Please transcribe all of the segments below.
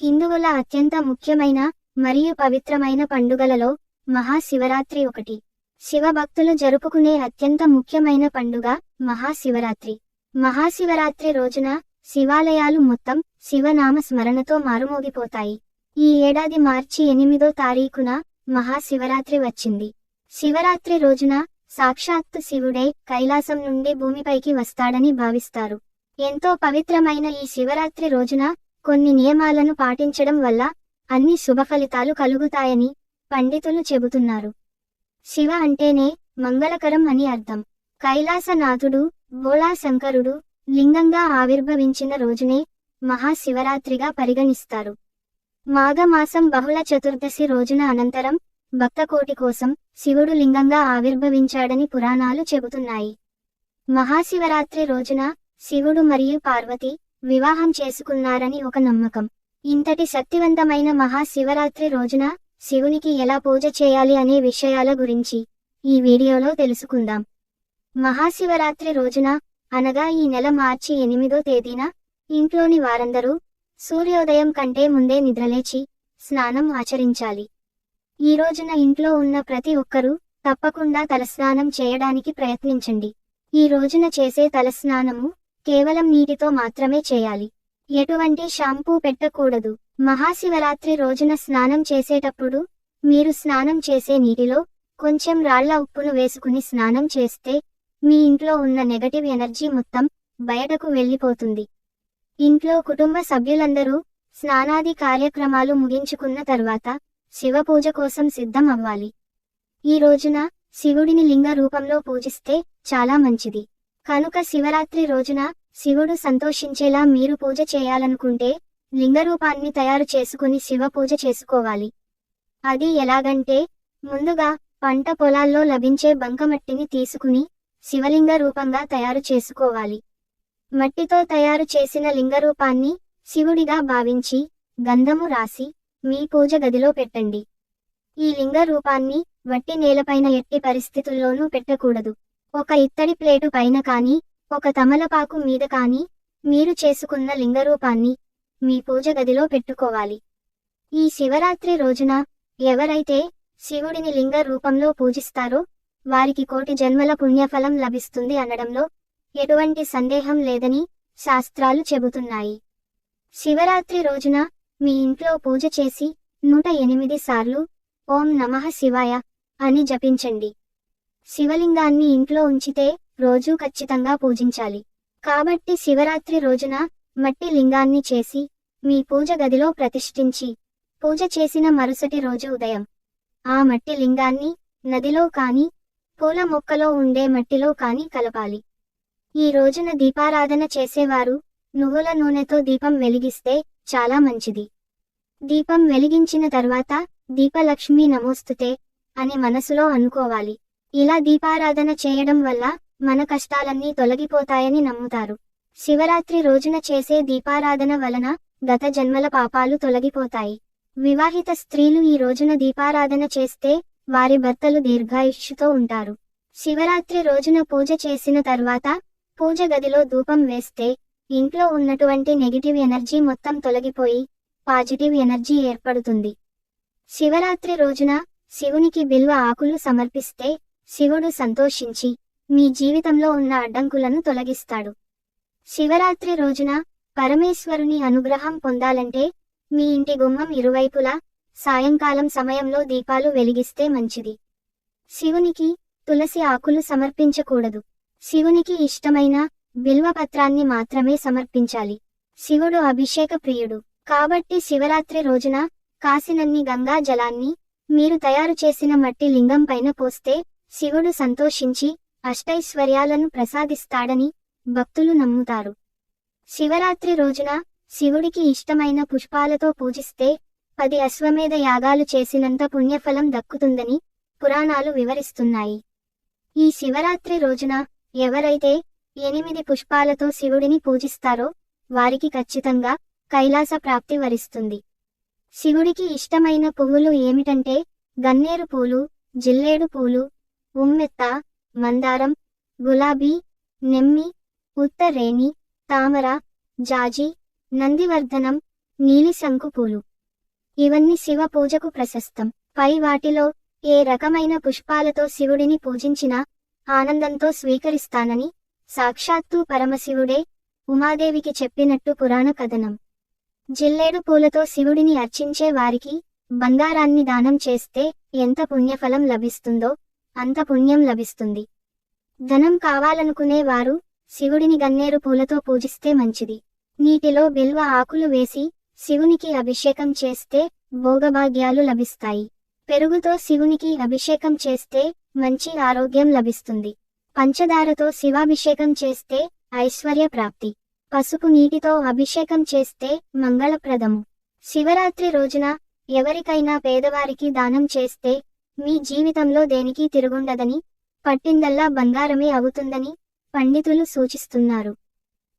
హిందువుల అత్యంత ముఖ్యమైన మరియు పవిత్రమైన పండుగలలో మహాశివరాత్రి ఒకటి. శివభక్తులు జరుపుకునే అత్యంత ముఖ్యమైన పండుగ మహాశివరాత్రి. మహాశివరాత్రి రోజున శివాలయాలు మొత్తం శివనామ స్మరణతో మారుమోగిపోతాయి. ఈ ఏడాది మార్చి ఎనిమిదో తారీఖున మహాశివరాత్రి వచ్చింది. శివరాత్రి రోజున సాక్షాత్తు శివుడే కైలాసం నుండి భూమిపైకి వస్తాడని భావిస్తారు. ఎంతో పవిత్రమైన ఈ శివరాత్రి రోజున కొన్ని నియమాలను పాటించడం వల్ల అన్ని శుభ ఫలితాలు కలుగుతాయని పండితులు చెబుతున్నారు. శివ అంటేనే మంగళకరం అని అర్థం. కైలాసనాథుడు శంకరుడు లింగంగా ఆవిర్భవించిన రోజునే మహాశివరాత్రిగా పరిగణిస్తారు. మాఘమాసం బహుళ చతుర్దశి రోజున అనంతరం భక్తకోటి కోసం శివుడు లింగంగా ఆవిర్భవించాడని పురాణాలు చెబుతున్నాయి. మహాశివరాత్రి రోజున శివుడు మరియు పార్వతి వివాహం చేసుకున్నారని ఒక నమ్మకం. ఇంతటి శక్తివంతమైన మహాశివరాత్రి రోజున శివునికి ఎలా పూజ చేయాలి అనే విషయాల గురించి ఈ వీడియోలో తెలుసుకుందాం. మహాశివరాత్రి రోజున అనగా ఈ నెల మార్చి ఎనిమిదో తేదీన ఇంట్లోని వారందరూ సూర్యోదయం కంటే ముందే నిద్రలేచి స్నానం ఆచరించాలి. ఈ రోజున ఇంట్లో ఉన్న ప్రతి ఒక్కరూ తప్పకుండా తలస్నానం చేయడానికి ప్రయత్నించండి. ఈ రోజున చేసే తలస్నానము కేవలం నీటితో మాత్రమే చేయాలి. ఎటువంటి షాంపూ పెట్టకూడదు. మహాశివరాత్రి రోజున స్నానం చేసేటప్పుడు మీరు స్నానం చేసే నీటిలో కొంచెం రాళ్ళ ఉప్పును వేసుకుని స్నానం చేస్తే మీ ఇంట్లో ఉన్న నెగటివ్ ఎనర్జీ మొత్తం బయటకు వెళ్ళిపోతుంది. ఇంట్లో కుటుంబ సభ్యులందరూ స్నానాది కార్యక్రమాలు ముగించుకున్న తర్వాత శివ పూజ కోసం సిద్ధం అవ్వాలి. ఈ రోజున శివుడిని లింగ రూపంలో పూజిస్తే చాలా మంచిది. కనుక శివరాత్రి రోజున శివుడు సంతోషించేలా మీరు పూజ చేయాలనుకుంటే లింగరూపాన్ని తయారు చేసుకుని శివ పూజ చేసుకోవాలి. అది ఎలాగంటే ముందుగా పంట పొలాల్లో లభించే బంకమట్టిని తీసుకుని శివలింగ రూపంగా తయారు చేసుకోవాలి. మట్టితో తయారు చేసిన లింగరూపాన్ని శివుడిగా భావించి గంధము రాసి మీ పూజ గదిలో పెట్టండి. ఈ లింగ రూపాన్ని వట్టి నేలపైన ఎట్టి పరిస్థితుల్లోనూ పెట్టకూడదు. ఒక ఇత్తడి ప్లేటు పైన కానీ ఒక తమలపాకు మీద కాని మీరు చేసుకున్న లింగరూపాన్ని మీ పూజ గదిలో పెట్టుకోవాలి. ఈ శివరాత్రి రోజున ఎవరైతే శివుడిని లింగ రూపంలో పూజిస్తారో వారికి కోటి జన్మల పుణ్యఫలం లభిస్తుంది అనడంలో ఎటువంటి సందేహం లేదని శాస్త్రాలు చెబుతున్నాయి. శివరాత్రి రోజున మీ ఇంట్లో పూజ చేసి నూట ఎనిమిది సార్లు ఓం నమః శివాయ అని జపించండి. శివలింగాన్ని ఇంట్లో ఉంచితే రోజూ ఖచ్చితంగా పూజించాలి. కాబట్టి శివరాత్రి రోజున మట్టి లింగాన్ని చేసి మీ పూజ గదిలో ప్రతిష్ఠించి పూజ చేసిన మరుసటి రోజు ఉదయం ఆ మట్టి లింగాన్ని నదిలో కాని పూల మొక్కలో ఉండే మట్టిలో కాని కలపాలి. ఈ రోజున దీపారాధన చేసేవారు నువ్వుల నూనెతో దీపం వెలిగిస్తే చాలా మంచిది. దీపం వెలిగించిన తర్వాత దీపలక్ష్మి నమోస్తుతే అని మనసులో అనుకోవాలి. ఇలా దీపారాధన చేయడం వల్ల మన కష్టాలన్నీ తొలగిపోతాయని నమ్ముతారు. శివరాత్రి రోజున చేసే దీపారాధన వలన గత జన్మల పాపాలు తొలగిపోతాయి. వివాహిత స్త్రీలు ఈ రోజున దీపారాధన చేస్తే వారి భర్తలు దీర్ఘాయుష్యుతో ఉంటారు. శివరాత్రి రోజున పూజ చేసిన తర్వాత పూజ గదిలో ధూపం వేస్తే ఇంట్లో ఉన్నటువంటి నెగిటివ్ ఎనర్జీ మొత్తం తొలగిపోయి పాజిటివ్ ఎనర్జీ ఏర్పడుతుంది. శివరాత్రి రోజున శివునికి బిల్వ ఆకులు సమర్పిస్తే శివుడు సంతోషించి మీ జీవితంలో ఉన్న అడ్డంకులను తొలగిస్తాడు. శివరాత్రి రోజున పరమేశ్వరుని అనుగ్రహం పొందాలంటే మీ ఇంటి గుమ్మం ఇరువైపులా సాయంకాలం సమయంలో దీపాలు వెలిగిస్తే మంచిది. శివునికి తులసి ఆకులు సమర్పించకూడదు. శివునికి ఇష్టమైన బిల్వపత్రాన్ని మాత్రమే సమర్పించాలి. శివుడు అభిషేక ప్రియుడు. కాబట్టి శివరాత్రి రోజున కాసినన్ని గంగా జలాన్ని మీరు తయారు చేసిన మట్టి లింగం పైన పోస్తే శివుడు సంతోషించి అష్టైశ్వర్యాలను ప్రసాదిస్తాడని భక్తులు నమ్ముతారు. శివరాత్రి రోజున శివుడికి ఇష్టమైన పుష్పాలతో పూజిస్తే పది అశ్వమేధ యాగాలు చేసినంత పుణ్యఫలం దక్కుతుందని పురాణాలు వివరిస్తున్నాయి. ఈ శివరాత్రి రోజున ఎవరైతే ఎనిమిది పుష్పాలతో శివుడిని పూజిస్తారో వారికి ఖచ్చితంగా కైలాస ప్రాప్తి వరిస్తుంది. శివుడికి ఇష్టమైన పువ్వులు ఏమిటంటే గన్నేరు పూలు జిల్లేడు పూలు ఉమ్మెత్త మందారం గులాబీ నెమ్మి ఉత్తరేణి తామర జాజి నందివర్ధనం నీలిశంకు పూలు. ఇవన్నీ శివ పూజకు ప్రశస్తం. పై వాటిలో ఏ రకమైన పుష్పాలతో శివుడిని పూజించినా ఆనందంతో స్వీకరిస్తానని సాక్షాత్తు పరమశివుడే ఉమాదేవికి చెప్పినట్టు పురాణ కథనం. జిల్లేడు పూలతో శివుడిని అర్చించే వారికి బంగారాన్ని దానం చేస్తే ఎంత పుణ్యఫలం లభిస్తుందో అంత పుణ్యం లభిస్తుంది. ధనం కావాలనుకునే వారు శివుడిని గన్నేరు పూలతో పూజిస్తే మంచిది. నీటిలో బిల్వ ఆకులు వేసి శివునికి అభిషేకం చేస్తే భోగభాగ్యాలు లభిస్తాయి. పెరుగుతో శివునికి అభిషేకం చేస్తే మంచి ఆరోగ్యం లభిస్తుంది. పంచదారతో శివాభిషేకం చేస్తే ఐశ్వర్య ప్రాప్తి. పసుపు నీటితో అభిషేకం చేస్తే మంగళప్రదము. శివరాత్రి రోజున ఎవరికైనా పేదవారికి దానం చేస్తే మీ జీవితంలో దేనికి తిరుగుండదని పట్టిందల్లా బంగారమే అవుతుందని పండితులు సూచిస్తున్నారు.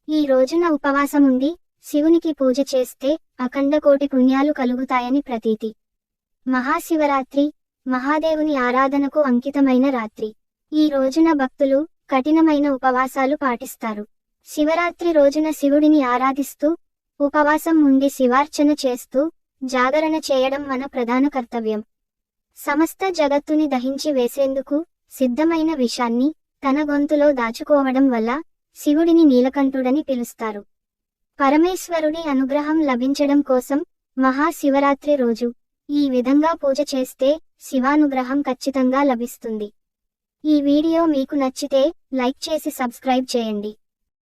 ఈ రోజున ఉపవాసముండి శివునికి పూజ చేస్తే అఖండ కోటి పుణ్యాలు కలుగుతాయని ప్రతీతి. మహాశివరాత్రి మహాదేవుని ఆరాధనకు అంకితమైన రాత్రి. ఈ రోజున భక్తులు కఠినమైన ఉపవాసాలు పాటిస్తారు. శివరాత్రి రోజున శివుడిని ఆరాధిస్తూ ఉపవాసం ఉండి శివార్చన చేస్తూ జాగరణ చేయడం మన ప్రధాన కర్తవ్యం. సమస్త జగత్తుని దహించి వేసేందుకు సిద్ధమైన విషాన్ని తన గొంతులో దాచుకోవడం వల్ల శివుడిని నీలకంఠుడని పిలుస్తారు. పరమేశ్వరుడి అనుగ్రహం లభించడం కోసం మహాశివరాత్రి రోజు ఈ విధంగా పూజ చేస్తే శివానుగ్రహం ఖచ్చితంగా లభిస్తుంది. ఈ వీడియో మీకు నచ్చితే లైక్ చేసి సబ్స్క్రైబ్ చేయండి.